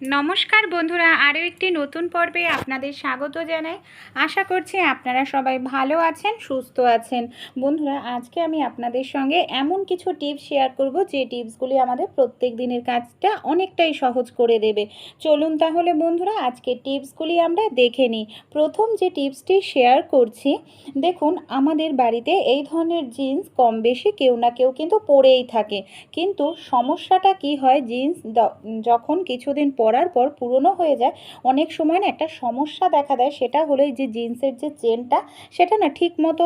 নমস্কার বন্ধুরা, আরও একটি নতুন পর্বে আপনাদের স্বাগত জানাই। আশা করছি আপনারা সবাই ভালো আছেন, সুস্থ আছেন। বন্ধুরা, আজকে আমি আপনাদের সঙ্গে এমন কিছু টিপস শেয়ার করব, যে টিপসগুলি আমাদের প্রত্যেক দিনের কাজটা অনেকটাই সহজ করে দেবে। চলুন তাহলে বন্ধুরা আজকে টিপসগুলি আমরা দেখে নিই। প্রথম যে টিপসটি শেয়ার করছি, দেখুন, আমাদের বাড়িতে এই ধরনের জিন্স কম বেশি কেউ না কেউ কিন্তু পরেই থাকে। কিন্তু সমস্যাটা কি হয়, জিন্স যখন কিছুদিন পরার পর পুরনো হয়ে যায়, অনেক সময় না একটা সমস্যা দেখা দেয়, সেটা হলো এই যে জিন্সের যে চেনটা, সেটা না ঠিক মতো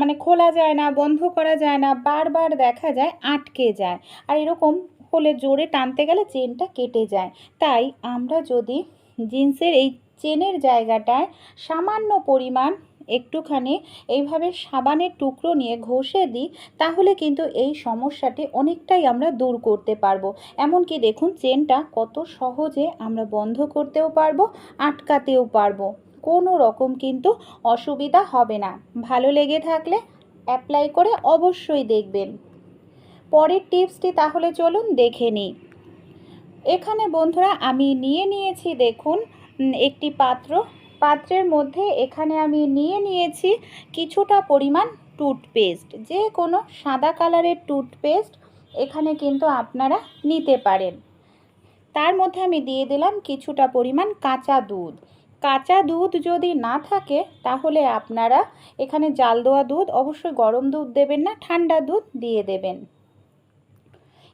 মানে খোলা যায় না, বন্ধ করা যায় না, বারবার দেখা যায় আটকে যায়। আর এরকম হলে জোরে টানতে গেলে চেনটা কেটে যায়। তাই আমরা যদি জিন্সের এই চেনের জায়গাটায় সামান্য পরিমাণ একটুখানি এইভাবে সাবানের টুকরো নিয়ে ঘষে দিই, তাহলে কিন্তু এই সমস্যাটি অনেকটাই আমরা দূর করতে পারব। এমনকি দেখুন, চেনটা কত সহজে আমরা বন্ধ করতেও পারব, আটকাতেও পারব। কোনো রকম কিন্তু অসুবিধা হবে না। ভালো লেগে থাকলে অ্যাপ্লাই করে অবশ্যই দেখবেন। পরের টিপসটি তাহলে চলুন দেখে নিই। এখানে বন্ধুরা, আমি নিয়ে নিয়েছি দেখুন একটি পাত্র। পাত্রের মধ্যে এখানে আমি নিয়ে নিয়েছি কিছুটা পরিমাণ টুথপেস্ট, যে কোনো সাদা কালারের টুথপেস্ট এখানে কিন্তু আপনারা নিতে পারেন। তার মধ্যে আমি দিয়ে দিলাম কিছুটা পরিমাণ কাঁচা দুধ। কাঁচা দুধ যদি না থাকে, তাহলে আপনারা এখানে জাল দেওয়া দুধ, অবশ্যই গরম দুধ দেবেন না, ঠান্ডা দুধ দিয়ে দেবেন।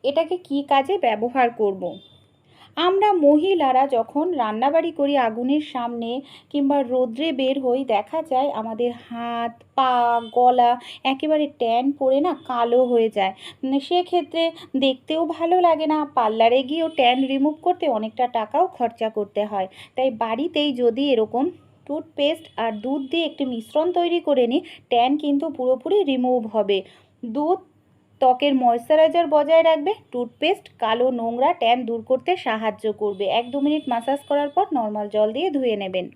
এটাকে কি কাজে ব্যবহার করব। আমরা মহিলারা যখন রান্নাবাড়ি করি আগুনের সামনে কিংবা রোদ্রে বের হই, দেখা যায় আমাদের হাত, পা, গলা একেবারে ট্যান পড়ে না কালো হয়ে যায়। সেক্ষেত্রে দেখতেও ভালো লাগে না, পার্লারে গিয়েও ট্যান রিমুভ করতে অনেকটা টাকাও খরচা করতে হয়। তাই বাড়িতেই যদি এরকম টুথপেস্ট আর দুধ দিয়ে একটি মিশ্রণ তৈরি করে নিই, ট্যান কিন্তু পুরোপুরি রিমুভ হবে। দুধ ত্বকের ময়শ্চারাইজার বজায় রাখবে টুথপেস্ট কালো নোংরা ট্যান দূর করতে সাহায্য করবে। এক দু মিনিট মাসাজ করার পর নর্মাল জল দিয়ে ধুয়ে নেবেন।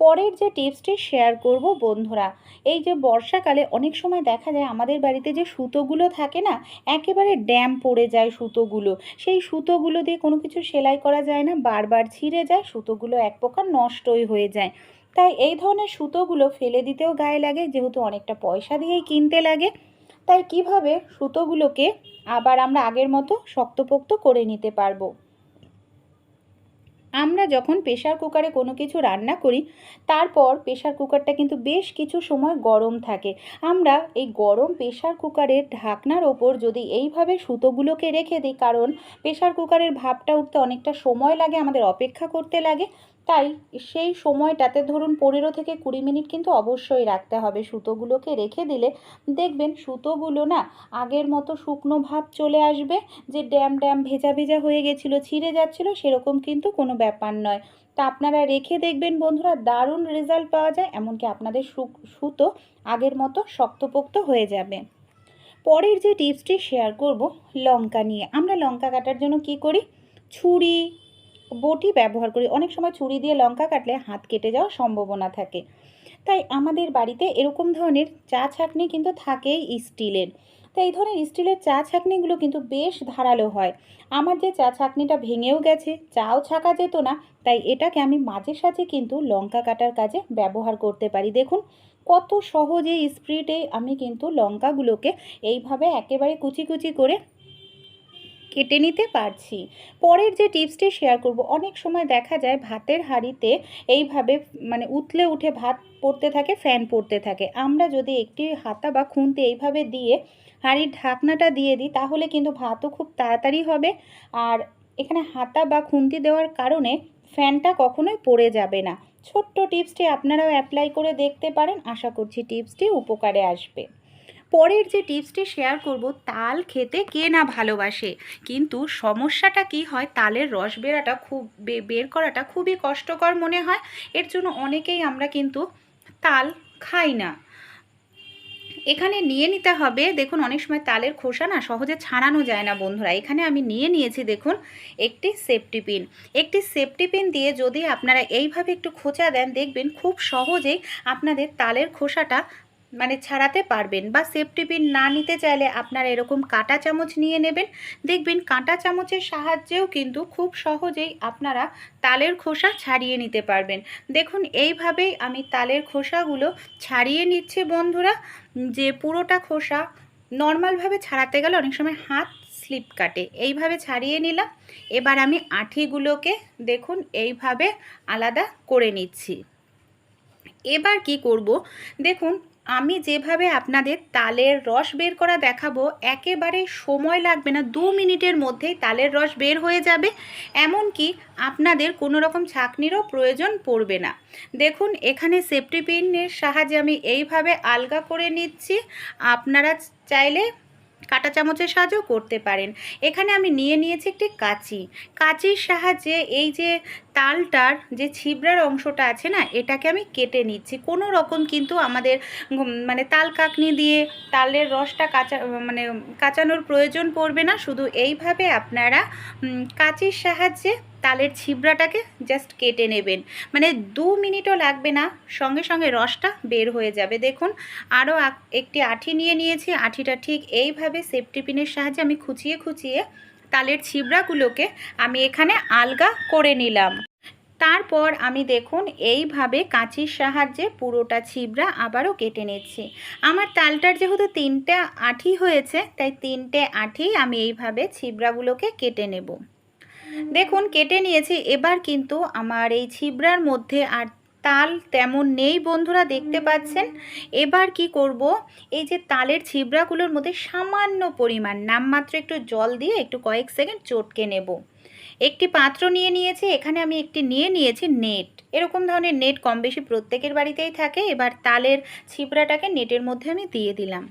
পরের যে টিপসটি শেয়ার করব বন্ধুরা, এই যে বর্ষাকালে অনেক সময় দেখা যায় আমাদের বাড়িতে যে সুতোগুলো থাকে না, একেবারে ড্যাম পড়ে যায় সুতোগুলো। সেই সুতোগুলো দিয়ে কোনো কিছু সেলাই করা যায় না, বারবার ছিঁড়ে যায়, সুতোগুলো এক প্রকার নষ্টই হয়ে যায়। তাই এই ধরনের সুতোগুলো ফেলে দিতেও গায়ে লাগে, যেহেতু অনেকটা পয়সা দিয়েই কিনতে লাগে। তাই কীভাবে সুতোগুলোকে আবার আমরা আগের মতো শক্তপোক্ত করে নিতে পারব? আমরা যখন প্রেশার কুকারে কোনো কিছু রান্না করি, তারপর প্রেশার কুকারটা কিন্তু বেশ কিছু সময় গরম থাকে। আমরা এই গরম প্রেশার কুকারের ঢাকনার ওপর যদি এইভাবে সুতোগুলোকে রেখে দিই, কারণ প্রেশার কুকারের ভাপটা উঠতে অনেকটা সময় লাগে, আমাদের অপেক্ষা করতে লাগে তাই সেই সময়টাতে ধরুন পনেরো থেকে কুড়ি মিনিট কিন্তু অবশ্যই রাখতে হবে। সুতোগুলোকে রেখে দিলে দেখবেন সুতোগুলো না আগের মতো শুকনো ভাব চলে আসবে যে ড্যাম ড্যাম ভেজা ভেজা হয়ে গেছিল, ছিঁড়ে যাচ্ছিল, সেরকম কিন্তু কোনো ব্যাপার নয়। তা আপনারা রেখে দেখবেন বন্ধুরা, দারুণ রেজাল্ট পাওয়া যায়, এমনকি আপনাদের সুতো আগের মতো শক্তপোক্ত হয়ে যাবে। পরের যে টিপসটি শেয়ার করব, লঙ্কা নিয়ে। আমরা লঙ্কা কাটার জন্য কি করি? ছুরি বটি ব্যবহার করি। অনেক সময় ছুরি দিয়ে লঙ্কা কাটলে হাত কেটে যাওয়ার সম্ভাবনা থাকে। তাই আমাদের বাড়িতে এরকম ধরনের চা ছাঁকনি কিন্তু থাকেই স্টিলের। তাই এই ধরনের স্টিলের চা ছাঁকনিগুলো কিন্তু বেশ ধারালো হয়। আমার যে চা ছাঁকনিটা ভেঙেও গেছে, চাও ছাঁকা যেত না, তাই এটাকে আমি মাঝে সাঝে কিন্তু লঙ্কা কাটার কাজে ব্যবহার করতে পারি। দেখুন, কত সহজে স্প্রিটে আমি কিন্তু লঙ্কাগুলোকে এইভাবে একেবারে কুচি কুচি করে কেটে নিতে পারছি। পরের যে টিপসটি শেয়ার করব, অনেক সময় দেখা যায় ভাতের হাঁড়িতে এইভাবে মানে উতলে উঠে ভাত পড়তে থাকে ফ্যান পড়তে থাকে। আমরা যদি একটি হাতা বা খুন্তি এইভাবে দিয়ে হাঁড়ির ঢাকনাটা দিয়ে দিই, তাহলে কিন্তু ভাতও খুব তাড়াতাড়ি হবে। আর এখানে হাতা বা খুন্তি দেওয়ার কারণে ফ্যানটা কখনোই পড়ে যাবে না। ছোট্ট টিপসটি আপনারাও অ্যাপ্লাই করে দেখতে পারেন। আশা করছি টিপসটি উপকারে আসবে। পরের যে টিপসটি শেয়ার করব, তাল খেতে কে না ভালোবাসে? কিন্তু সমস্যাটা কি হয়? তালের রস বেরাটা খুব বের করাটা খুবই কষ্টকর মনে হয়। এর জন্য অনেকেই আমরা কিন্তু তাল খাই না। এখানে নিয়ে নিতে হবে, দেখুন অনেক সময় তালের খোসা না সহজে ছাড়ানো যায় না বন্ধুরা। এখানে আমি নিয়ে নিয়েছি, দেখুন, একটি সেফটি পিন। একটি সেফটি পিন দিয়ে যদি আপনারা এইভাবে একটু খোঁচা দেন, দেখবেন খুব সহজেই আপনাদের তালের খোসাটা মানে ছাড়াতে পারবেন বা সেফটি পিন না নিতে চাইলে আপনারা এরকম কাঁটা চামচ নিয়ে নেবেন। দেখবেন কাঁটা চামচের সাহায্যেও কিন্তু খুব সহজেই আপনারা তালের খোসা ছাড়িয়ে নিতে পারবেন। দেখুন, এইভাবেই আমি তালের খোসাগুলো ছাড়িয়ে নিচ্ছি বন্ধুরা। যে পুরোটা খোসা নর্মালভাবে ছাড়াতে গেলে অনেক সময় হাত স্লিপ কাটে। এইভাবে ছাড়িয়ে নিলাম। এবার আমি আঠিগুলোকে দেখুন, এইভাবে আলাদা করে নিচ্ছি। এবার কি করব? দেখুন আমি যেভাবে আপনাদের তালের রস বের করা দেখাবো, একেবারে সময় লাগবে না, দু মিনিটের মধ্যেই তালের রস বের হয়ে যাবে। এমনকি আপনাদের কোনো রকম ছাঁকনিরও প্রয়োজন পড়বে না। দেখুন, এখানে সেফটি পিনের সাহায্যে আমি এইভাবে আলগা করে নিচ্ছি। আপনারা চাইলে কাঁটা চামচের সাহায্যেও করতে পারেন। এখানে আমি নিয়ে নিয়েছি একটি কাঁচি। কাঁচির সাহায্যে এই যে তালটার যে ছিবড়ার অংশটা আছে না, এটাকে আমি কেটে নিচ্ছি। কোনো রকম কিন্তু আমাদের মানে তাল কাকনি দিয়ে তালের রসটা কাঁচা মানে কাঁচানোর প্রয়োজন পড়বে না। শুধু এইভাবে আপনারা কাঁচির সাহায্যে তালের ছিবড়াটাকে জাস্ট কেটে নেবেন। মানে দু মিনিটও লাগবে না, সঙ্গে সঙ্গে রসটা বের হয়ে যাবে। দেখুন, আরও একটি আঠি নিয়ে নিয়েছি, আঠিটা ঠিক এইভাবে সেফটি পিনের সাহায্যে আমি খুঁচিয়ে খুঁচিয়ে তালের ছিবড়াগুলোকে আমি এখানে আলগা করে নিলাম। তারপর আমি দেখুন, এইভাবে কাঁচির সাহায্যে পুরোটা ছিবড়া আবারও কেটে নিচ্ছি। আমার তালটার যেহেতু তিনটে আঠি হয়েছে, তাই তিনটে আঠি আমি এইভাবে ছিবড়াগুলোকে কেটে নেব। দেখুন, কেটে নিয়েছি। এবার কিন্তু আমার এই ছিবড়ার মধ্যে আর তাল তেমন নেই বন্ধুরা, দেখতে পাচ্ছেন? এবার কি করব? এই যে তালের ছিবড়াগুলোর মধ্যে সামান্য পরিমাণ, নামমাত্র একটু জল দিয়ে একটু কয়েক সেকেন্ড চটকে নেব। একটি পাত্র নিয়ে নিয়েছি, এখানে আমি একটি নিয়ে নিয়েছি নেট। এরকম ধরনের নেট কম বেশি প্রত্যেকের বাড়িতেই থাকে। এবার তালের ছিবড়াটাকে নেটের মধ্যে আমি দিয়ে দিলাম।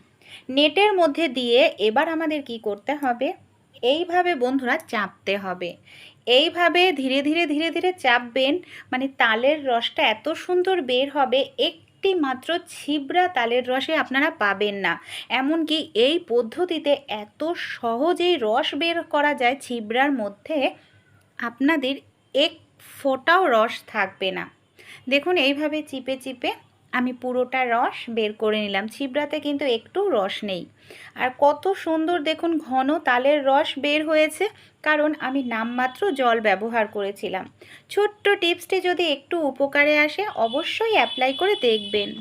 নেটের মধ্যে দিয়ে এবার আমাদের কি করতে হবে? এইভাবে বন্ধুরা চাপতে হবে। এইভাবে ধীরে ধীরে ধীরে ধীরে চাপবেন মানে তালের রসটা এত সুন্দর বের হবে, একটি মাত্র ছিবড়া তালের রসে আপনারা পাবেন না। এমনকি এই পদ্ধতিতে এত সহজেই রস বের করা যায় ছিবড়ার মধ্যে, আপনাদের এক ফোঁটাও রস থাকবে না। দেখুন এইভাবে চিপে চিপে আমি পুরোটা রস বের করে নিলাম। ছিবড়াতে কিন্তু একটু রস নেই। আর কত সুন্দর দেখুন ঘন তালের রস বের হয়েছে, কারণ আমি নামমাত্র জল ব্যবহার করেছিলাম। ছোট্ট টিপসটি যদি একটু উপকারে আসে, অবশ্যই অ্যাপ্লাই করে দেখবেন।